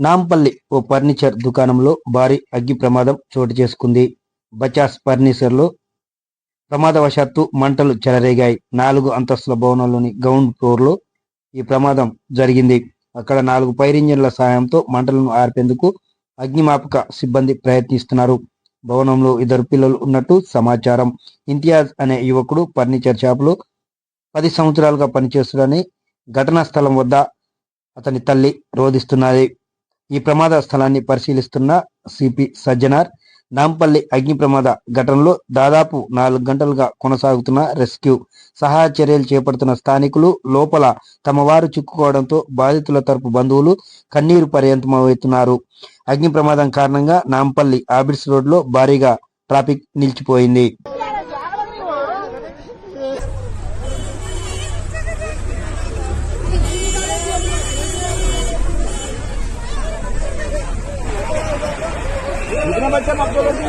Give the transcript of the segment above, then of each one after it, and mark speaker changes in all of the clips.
Speaker 1: నాంపల్లి ఓ furniture దుకాణంలో భారీ అగ్గి ప్రమాదం చోటు చేసుకుంది. బచాస్ ఫర్నిచర్లో ప్రమాదవశాత్తు మంటలు చెలరేగాయి. నాలుగు అంతస్తుల భవనంలోని గ్రౌండ్ ఫ్లోర్లో ఈ ప్రమాదం జరిగింది. అక్కడ నాలుగు ఫైర్ ఇంజన్ల సాయంతో మంటలను ఆర్పేందుకు అగ్నిమాపక సిబ్బంది ప్రయత్నిస్తున్నారు. భవనంలో ఇద్దరు పిల్లలు ఉన్నట్టు సమాచారం. ఇంతియాజ్ అనే యువకుడు ఫర్నిచర్ షాపులో పది సంవత్సరాలుగా పనిచేస్తున్నాడని ఘటనా స్థలం వద్ద అతని తల్లి రోధిస్తున్నది. ఈ ప్రమాద స్థలాన్ని పరిశీలిస్తున్న సిపి సజ్జనార్ నాంపల్లి అగ్ని ప్రమాద ఘటనలో దాదాపు నాలుగు గంటలుగా కొనసాగుతున్న రెస్క్యూ సహాయ చర్యలు చేపడుతున్న స్థానికులు లోపల తమ వారు చిక్కుకోవడంతో బాధితుల తరపు బంధువులు కన్నీరు పర్యంతమవుతున్నారు. అగ్ని ప్రమాదం కారణంగా నాంపల్లి ఆబిడ్స్ రోడ్లో భారీగా ట్రాఫిక్ నిలిచిపోయింది.
Speaker 2: बच्चा आप लोगों की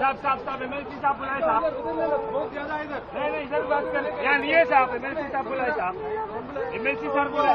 Speaker 2: साहब साहब साहब एमएलसी साहब बुलाए, साहब। बहुत ज़्यादा इधर नहीं नहीं, इधर बात कर यहाँ नहीं है साहब एमएलसी साहब बुलाए, साहब। एमएलसी सर बुलाए